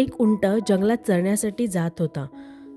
एक उंट जंगलात चरण्यासाठी जात होता.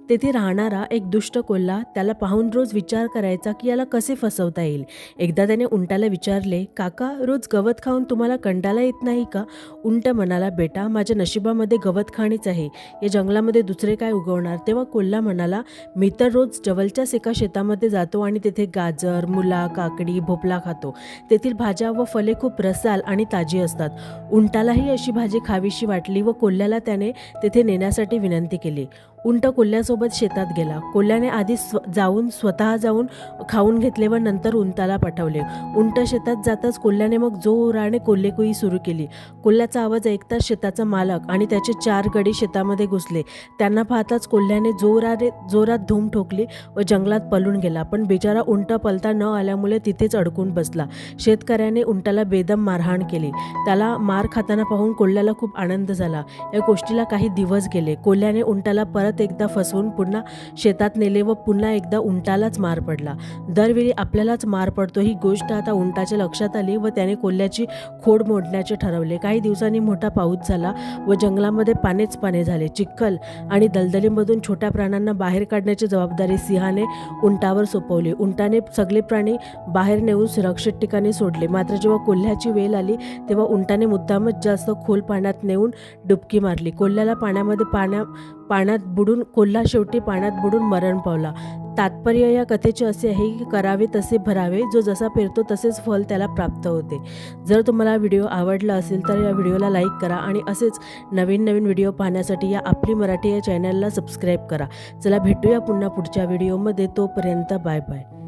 तेथे राहणारा एक दुष्ट कोल्हा त्याला पाहून रोज विचार करायचा की याला कसे फसवता येईल. एकदा त्याने उंटाला विचारले काका रोज गवत खाऊन तुम्हाला कंटाळा येत नाही का? उंट म्हणाला बेटा माझ्या नशिबामध्ये गवत खाणीच आहे. या जंगलामध्ये दुसरे काय उगवणार? तेव्हा कोल्हा म्हणाला मी तर रोज जवळच्याच एका शेतामध्ये जातो आणि तेथे गाजर मुला काकडी भोपळा खातो. तेथील भाज्या व फले खूप रसाल आणि ताजी असतात. उंटालाही अशी भाजी खावीशी वाटली व कोल्ह्याला त्याने तेथे नेण्यासाठी विनंती केली. उंट कोल्ह्यासोबत शेतात गेला. कोल्ह्याने आधी स्व जाऊन स्वतः जाऊन खाऊन घेतले व नंतर उंटाला पाठवले. उंट शेतात जाताच कोल्ह्याने मग जोराने कोल्हेकुई सुरू केली. कोल्ह्याचा आवाज ऐकताच शेताचा मालक आणि त्याचे चार गडी शेतामध्ये घुसले. त्यांना पाहताच कोल्ह्याने जोराने जोरात धूम ठोकली व जंगलात पळून गेला. पण बिचारा उंट पलता न आल्यामुळे तिथेच अडकून बसला. शेतकऱ्याने उंटाला बेदम मारहाण केली. त्याला मार खाताना पाहून कोल्ह्याला खूप आनंद झाला. या गोष्टीला काही दिवस गेले. कोल्ह्याने उंटाला परत एकदा फसवून पुन्हा शेतात नेले व पुन्हा एकदा उंटालाच मार पडला. दरवेळी आपल्यालाच मार पडतो ही गोष्ट आता उंटाच्या लक्षात आली व त्याने कोल्ह्याची खोड मोडण्याचे ठरवले. काही दिवसांनी मोठा पाऊस झाला व जंगलामध्ये पानेच पाने झाले. चिखल आणि दलदलीमधून छोट्या प्राण्यांना बाहेर काढण्याची जबाबदारी सिंहाने उंटावर सोपवली. उंटाने सगळे प्राणी बाहेर नेऊन सुरक्षित ठिकाणी सोडले. मात्र जेव्हा कोल्ह्याची वेळ आली तेव्हा उंटाने मुद्दामच जास्त खोल पाण्यात नेऊन डुबकी मारली. कोल्ह्याला पाण्यामध्ये पाण्या पाण्यात बुडून कोल्हा शेवटी पाण्यात बुडून मरण पावला. तात्पर्य या कथेचे असे आहे की करावे तसे भरावे जो जसा पेरतो तसेच फल त्याला प्राप्त होते. जर तुम्हाला व्हिडिओ आवडला असेल तर या व्हिडिओला लाईक करा आणि असेच नवीन नवीन व्हिडिओ पाहण्यासाठी या आपली मराठी या चॅनलला सबस्क्राईब करा. चला भेटूया पुन्हा पुढच्या व्हिडिओमध्ये. तोपर्यंत बाय बाय.